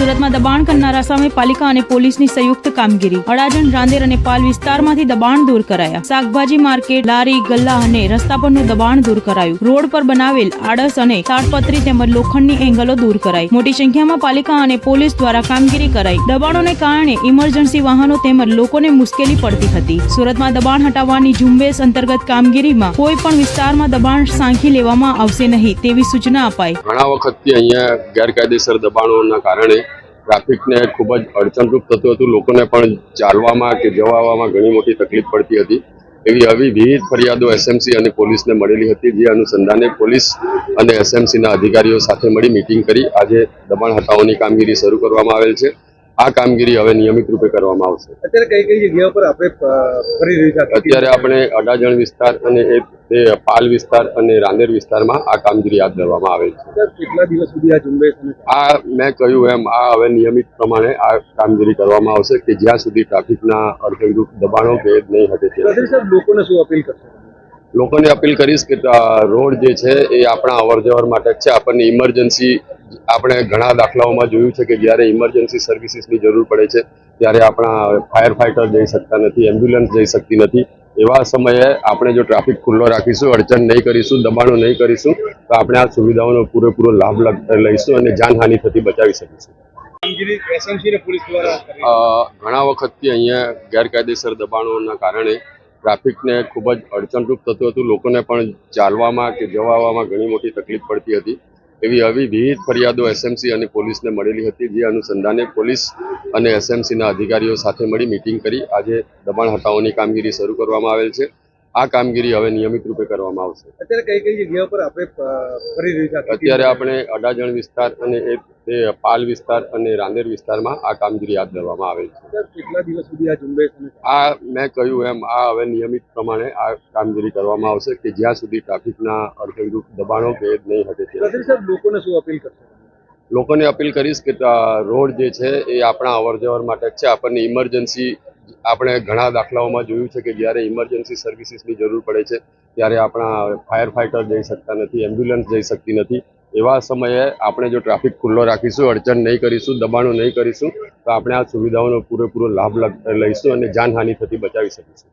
સુરતમાં દબાણ કરનારા સામે પાલિકા અને પોલીસની સંયુક્ત કામગીરી. અડાજણ, રાંદેર અને પાલ વિસ્તારમાંથી દબાણ દૂર કરાયા. શાકભાજી માર્કેટ, લારી, ગલ્લા અને રસ્તા પરનું દબાણ દૂર કરાયું. રોડ પર બનાવેલ આડસ અને તાડપત્રી તેમજ લોખંડની એંગલો દૂર કરાઈ. મોટી સંખ્યામાં પાલિકા અને પોલીસ દ્વારા કામગીરી કરાઈ. દબાણોને કારણે ઇમરજન્સી વાહનો તેમજ લોકોને મુશ્કેલી પડતી હતી. સુરતમાં દબાણ હટાવવાની ઝુંબેશ અંતર્ગત કામગીરીમાં કોઈ પણ વિસ્તારમાં દબાણ સાંખી લેવામાં આવશે નહીં તેવી સૂચના અપાઈ. ઘણા વખતથી અહીંયા ગેરકાયદેસર દબાણોના કારણે ટ્રાફિકને ખૂબ જ અડચણરૂપ થતું હતું. લોકોને પણ ચાલવામાં કે જવા આવવામાં ઘણી મોટી તકલીફ પડતી હતી. એવી આવી વિવિધ ફરિયાદો એસએમસી અને પોલીસને મળેલી હતી જે અનુસંધાને પોલીસ અને એસએમસીના અધિકારીઓ સાથે મળી મિટિંગ કરી. આજે દબાણ હટાવવાની કામગીરી શરૂ કરવામાં આવેલ છે. આ કામગીરી હવે નિયમિત રૂપે કરવામાં આવશે. અત્યારે કઈ કઈ જગ્યા પર આપણે અત્યારે આપણે અડાજણ વિસ્તાર અને એ તે પાલ વિસ્તાર અને રાંદેર વિસ્તારમાં આ કામગીરી હાથ ધરવામાં આવેલ છે. કેટલા દિવસ સુધી આ ઝુંબેશ આ મેં કહ્યું એમ આ હવે નિયમિત પ્રમાણે આ કામગીરી કરવામાં આવશે કે જ્યાં સુધી ટ્રાફિકના અડધરૂપ દબાણો કે નહીં હટે ત્યાં લોકોને શું અપીલ કરશો? લોકોને અપીલ કરીશ કે રોડ જે છે એ આપણા અવરજવર માટે જ છે. આપણને ઇમરજન્સી આપણે ઘણા દાખલાઓમાં જોયું છે કે જ્યારે ઇમરજન્સી સર્વિસીસની જરૂર પડે છે ત્યારે આપણા ફાયર ફાઇટર જઈ શકતા નથી એમ્બ્યુલન્સ જઈ શકતી નથી. એવા સમયે આપણે જો ટ્રાફિક ખુલ્લો રાખીશું અડચણ નહીં કરીશું દબાણો નહીં કરીશું તો આપણે આ સુવિધાઓનો પૂરેપૂરો લાભ લઈશું અને જાનહાનિ થતી બચાવી શકીશું. ઘણા વખતથી અહીંયા ગેરકાયદેસર દબાણોના કારણે ટ્રાફિકને ખૂબ જ અડચણરૂપ થતું હતું. લોકોને પણ ચાલવામાં કે જવામાં ઘણી મોટી તકલીફ પડતી હતી. એવી આવી વિવિધ ફરિયાદો એસએમસી અને પોલીસને મળેલી હતી, જે અનુસંધાને પોલીસ અને એસએમસીના અધિકારીઓ સાથે મળી મિટિંગ કરી. આજે દબાણ હટાવવાની કામગીરી શરૂ કરવામાં આવેલ છે. આ કામગીરી હવે નિયમિત રૂપે કરવામાં આવશે. અત્યારે કઈ કઈ જગ્યા પર આપણે અ, રહ્યા છે? અત્યારે આપણે અડાજણ વિસ્તાર અને એ પાલ વિસ્તાર અને રાંદેર વિસ્તારમાં આ કામગીરી હાથ ધરવામાં આવે છે. કેટલા દિવસ સુધી આ ઝુંબેશ આ મેં કહ્યું એમ આ હવે નિયમિત પ્રમાણે આ કામગીરી કરવામાં આવશે કે જ્યાં સુધી ટ્રાફિકના અડધરૂપ દબાણો કે નહીં હટે છે સાહેબ લોકોને શું અપીલ કરશો? લોકોને અપીલ કરીશ કે રોડ જે છે એ આપણા અવરજવર માટે જ છે. આપણને ઇમરજન્સી આપણે ઘણા દાખલાઓમાં જોયું છે કે જ્યારે ઇમરજન્સી સર્વિસીસની જરૂર પડે છે, ત્યારે આપણા ફાયર ફાઇટર જઈ શકતા નથી એમ્બ્યુલન્સ જઈ શકતી નથી. એવા સમયે આપણે જો ટ્રાફિક ખુલ્લો રાખીશું, અડચણ નહીં કરીશું, દબાણો નહીં કરીશું, તો આપણે આ સુવિધાઓનો પૂરેપૂરો લાભ લઈશું અને જાનહાનિ થતી બચાવી શકીશું.